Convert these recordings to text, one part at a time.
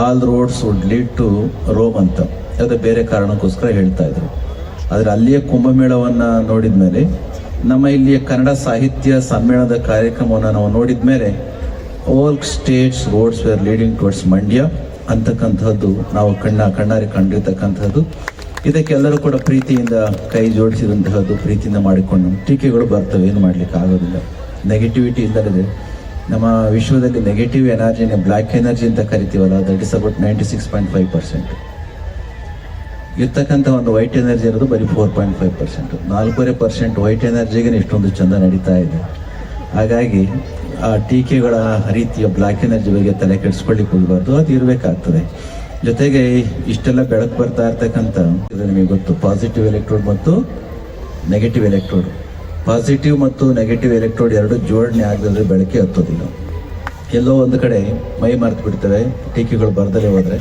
All roads would lead to Rome ಅಂತ. ಅದು ಬೇರೆ ಕಾರಣಕ್ಕೋಸ್ಕರ ಹೇಳ್ತಾ ಇದ್ರು. ಆದರೆ ಅಲ್ಲಿಯ ಕುಂಭಮೇಳವನ್ನು ನೋಡಿದ ಮೇಲೆ ನಮ್ಮ ಇಲ್ಲಿಯ ಕನ್ನಡ ಸಾಹಿತ್ಯ ಸಮ್ಮೇಳನದ ಕಾರ್ಯಕ್ರಮವನ್ನು ನಾವು ನೋಡಿದ ಮೇಲೆ all states roads were leading towards Mandya ಅಂತಕ್ಕಂಥದ್ದು ನಾವು ಕಣ್ಣ ಕಣ್ಣಾರಿ ಕಂಡಿರ್ತಕ್ಕಂಥದ್ದು. ಇದಕ್ಕೆಲ್ಲರೂ ಕೂಡ ಪ್ರೀತಿಯಿಂದ ಕೈ ಜೋಡಿಸಿದಂತಹದ್ದು ಪ್ರೀತಿಯಿಂದ ಮಾಡಿಕೊಂಡು ಟೀಕೆಗಳು ಬರ್ತವೆ. ಏನು ಮಾಡಲಿಕ್ಕೆ ಆಗೋದಿಲ್ಲ ನೆಗೆಟಿವಿಟಿ ಇಲ್ಲದೆ ನಮ್ಮ ವಿಶ್ವದಲ್ಲಿ ನೆಗೆಟಿವ್ ಎನರ್ಜಿನ ಬ್ಲ್ಯಾಕ್ ಎನರ್ಜಿ ಅಂತ ಕರಿತೀವಲ್ಲ that is about ninety six point five percent ಇರ್ತಕ್ಕಂಥ ಒಂದು ವೈಟ್ ಎನರ್ಜಿ ಇರೋದು ಬರೀ ಫೋರ್ ಪಾಯಿಂಟ್ ಫೈವ್ ಪರ್ಸೆಂಟ್ ನಾಲ್ಕೂವರೆ ಪರ್ಸೆಂಟ್ ವೈಟ್ ಎನರ್ಜಿಗೆ ಇಷ್ಟೊಂದು ಚಂದ ನಡೀತಾ ಇದೆ. ಹಾಗಾಗಿ, ಆ ಟೀಕೆಗಳ ರೀತಿಯ ಬ್ಲ್ಯಾಕ್ ಎನರ್ಜಿ ಬಗ್ಗೆ ತಲೆ ಕೆಡಿಸ್ಕೊಳ್ಳಿಕ್ಕೆ ಹೋಗಬಾರ್ದು, ಅದು ಇರಬೇಕಾಗ್ತದೆ. ಜೊತೆಗೆ ಇಷ್ಟೆಲ್ಲ ಬೆಳಕು ಬರ್ತಾ ಇರ್ತಕ್ಕಂಥ ನಿಮಗೆ ಗೊತ್ತು ಪಾಸಿಟಿವ್ ಎಲೆಕ್ಟ್ರೋಡ್ ಮತ್ತು ನೆಗೆಟಿವ್ ಎಲೆಕ್ಟ್ರೋಡ್ ಪಾಸಿಟಿವ್ ಮತ್ತು ನೆಗೆಟಿವ್ ಎಲೆಕ್ಟ್ರೋಡ್ ಎರಡು ಜೋಡಣೆ ಆಗದ್ರೆ ಬೆಳಕೆ ಹತ್ತೋದಿಲ್ಲ ಎಲ್ಲೋ ಒಂದು ಕಡೆ ಮೈ ಮರೆತು ಬಿಡ್ತವೆ ಟೀಕೆಗಳು ಬರದಲ್ಲೇ ಹೋದರೆ.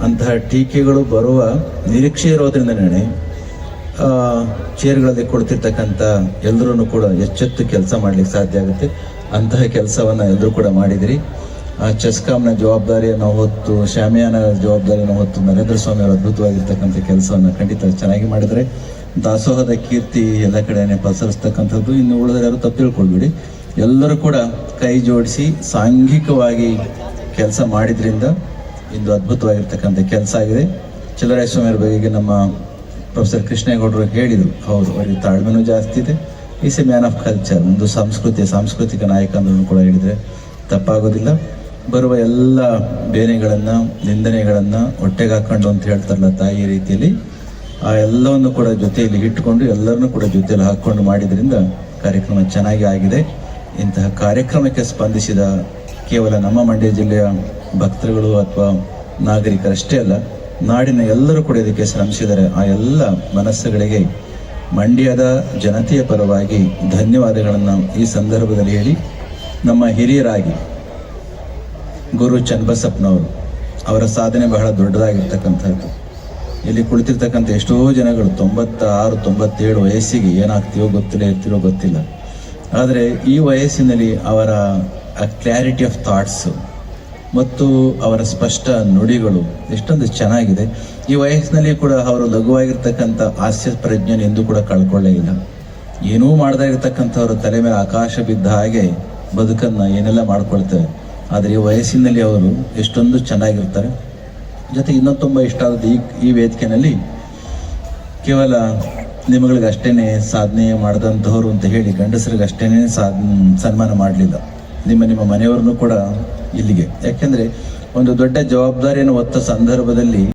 ಅಂತಹ ಟೀಕೆಗಳು ಬರುವ ನಿರೀಕ್ಷೆ ಇರೋದ್ರಿಂದ ಆ, ಚೇರ್ಗಳಲ್ಲಿ ಕೊಡ್ತಿರ್ತಕ್ಕಂಥ ಎಲ್ಲರೂ ಕೂಡ ಎಚ್ಚೆತ್ತು ಕೆಲಸ ಮಾಡ್ಲಿಕ್ಕೆ ಸಾಧ್ಯ ಆಗುತ್ತೆ. ಅಂತಹ ಕೆಲಸವನ್ನು ಎಲ್ಲರೂ ಕೂಡ ಮಾಡಿದಿರಿ. ಆ ಚೆಸ್ಕಾಮ್ನ ಜವಾಬ್ದಾರಿಯನ್ನು ಹೊತ್ತು ಶಾಮಿಯಾನ ಜವಾಬ್ದಾರಿಯನ್ನು ಹೊತ್ತು ನರೇಂದ್ರ ಸ್ವಾಮಿ ಅವರು ಅದ್ಭುತವಾಗಿರ್ತಕ್ಕಂಥ ಕೆಲಸವನ್ನು ಖಂಡಿತ ಚೆನ್ನಾಗಿ ಮಾಡಿದರೆ. ದಾಸೋಹದ ಕೀರ್ತಿ ಎಲ್ಲ ಕಡೆನೆ ಪಸರಿಸ್ತಕ್ಕಂಥದ್ದು. ಇನ್ನು ಉಳಿದ್ರೆ ಯಾರು ತಪ್ಪು ತಿಳ್ಕೊಳ್ಬೇಡಿ. ಎಲ್ಲರೂ ಕೂಡ ಕೈ ಜೋಡಿಸಿ ಸಾಂಘಿಕವಾಗಿ ಕೆಲಸ ಮಾಡಿದ್ರಿಂದ ಇಂದು ಅದ್ಭುತವಾಗಿರ್ತಕ್ಕಂಥ ಕೆಲಸ ಆಗಿದೆ. ಚಲರಾಯಸ್ವಾಮಿಯವ್ರ ಬಗೆಗೆ ನಮ್ಮ ಪ್ರೊಫೆಸರ್ ಕೃಷ್ಣೇಗೌಡರು ಹೇಳಿದರು. ಹೌದು, ಅವರಿಗೆ ತಾಳ್ಮೆನೂ ಜಾಸ್ತಿ ಇದೆ. Is a man of culture ಒಂದು ಸಂಸ್ಕೃತಿ ಸಾಂಸ್ಕೃತಿಕ ನಾಯಕ ಅಂದ್ರೂ ಕೂಡ ಹೇಳಿದರೆ ತಪ್ಪಾಗೋದಿಲ್ಲ. ಬರುವ ಎಲ್ಲ ಬೇನೆಗಳನ್ನು, ನಿಂದನೆಗಳನ್ನು ಹೊಟ್ಟೆಗೆ ಹಾಕ್ಕೊಂಡು ಅಂತ ಹೇಳ್ತಾರಲ್ಲ ತಾಯಿ ರೀತಿಯಲ್ಲಿ. ಆ ಎಲ್ಲವನ್ನು ಕೂಡ ಜೊತೆಯಲ್ಲಿ ಇಟ್ಟುಕೊಂಡು ಎಲ್ಲರನ್ನೂ ಕೂಡ ಜೊತೆಯಲ್ಲಿ ಹಾಕ್ಕೊಂಡು ಮಾಡಿದ್ರಿಂದ ಕಾರ್ಯಕ್ರಮ ಚೆನ್ನಾಗಿ ಆಗಿದೆ. ಇಂತಹ ಕಾರ್ಯಕ್ರಮಕ್ಕೆ ಸ್ಪಂದಿಸಿದ ಕೇವಲ ನಮ್ಮ ಮಂಡ್ಯ ಜಿಲ್ಲೆಯ ಭಕ್ತರುಗಳು ಅಥವಾ ನಾಗರಿಕರಷ್ಟೇ ಅಲ್ಲ, ನಾಡಿನ ಎಲ್ಲರೂ ಕೂಡ ಇದಕ್ಕೆ ಶ್ರಮಿಸಿದರೆ ಆ ಎಲ್ಲ ಮನಸ್ಸುಗಳಿಗೆ ಮಂಡ್ಯದ ಜನತೆಯ ಪರವಾಗಿ ಧನ್ಯವಾದಗಳನ್ನು ಈ ಸಂದರ್ಭದಲ್ಲಿ ಹೇಳಿ, ನಮ್ಮ ಹಿರಿಯರಾಗಿ ಗುರು ಚನ್ನಬಸಪ್ಪನವರು ಅವರ ಸಾಧನೆ ಬಹಳ ದೊಡ್ಡದಾಗಿರ್ತಕ್ಕಂಥದ್ದು. ಇಲ್ಲಿ ಕುಳಿತಿರ್ತಕ್ಕಂಥ ಎಷ್ಟೋ ಜನಗಳು ತೊಂಬತ್ತ ಆರು ತೊಂಬತ್ತೇಳು ವಯಸ್ಸಿಗೆ ಏನಾಗ್ತೀವೋ ಗೊತ್ತಿಲ್ಲ, ಇರ್ತೀರೋ ಗೊತ್ತಿಲ್ಲ. ಆದರೆ ಈ ವಯಸ್ಸಿನಲ್ಲಿ ಅವರ ಕ್ಲಾರಿಟಿ ಆಫ್ ಥಾಟ್ಸು ಮತ್ತು ಅವರ ಸ್ಪಷ್ಟ ನುಡಿಗಳು ಎಷ್ಟೊಂದು ಚೆನ್ನಾಗಿದೆ. ಈ ವಯಸ್ಸಿನಲ್ಲಿ ಕೂಡ ಅವರು ಲಘುವಾಗಿರ್ತಕ್ಕಂಥ ಹಾಸ್ಯ ಪ್ರಜ್ಞೆಯನ್ನು ಎಂದೂ ಕೂಡ ಕಳ್ಕೊಳ್ಳೇ ಇಲ್ಲ. ಏನೂ ಮಾಡದೇ ಇರತಕ್ಕಂಥವ್ರ ತಲೆ ಮೇಲೆ ಆಕಾಶ ಬಿದ್ದ ಹಾಗೆ ಬದುಕನ್ನು ಏನೆಲ್ಲ ಮಾಡ್ಕೊಳ್ತೇವೆ ಆದರೆ ಈ ವಯಸ್ಸಿನಲ್ಲಿ ಅವರು ಎಷ್ಟೊಂದು ಚೆನ್ನಾಗಿರ್ತಾರೆ. ಜೊತೆ ಇನ್ನೊಂದು ತುಂಬ ಇಷ್ಟ ಆದದ್ದು ಈ ಈ ವೇದಿಕೆಯಲ್ಲಿ ಕೇವಲ ನಿಮಗಳಿಗಷ್ಟೇ ಸಾಧನೆ ಮಾಡಿದಂಥವ್ರು ಅಂತ ಹೇಳಿ ಗಂಡಸರಿಗೆ ಅಷ್ಟೇನೆ ಸಾಧ್, ಸನ್ಮಾನ ಮಾಡಲಿಲ್ಲ. ನಿಮ್ಮ ನಿಮ್ಮ ಮನೆಯವ್ರನ್ನೂ ಕೂಡ ಇಲ್ಲಿಗೆ. ಯಾಕೆಂದರೆ ಒಂದು ದೊಡ್ಡ ಜವಾಬ್ದಾರಿಯನ್ನು ಹೊತ್ತ ಸಂದರ್ಭದಲ್ಲಿ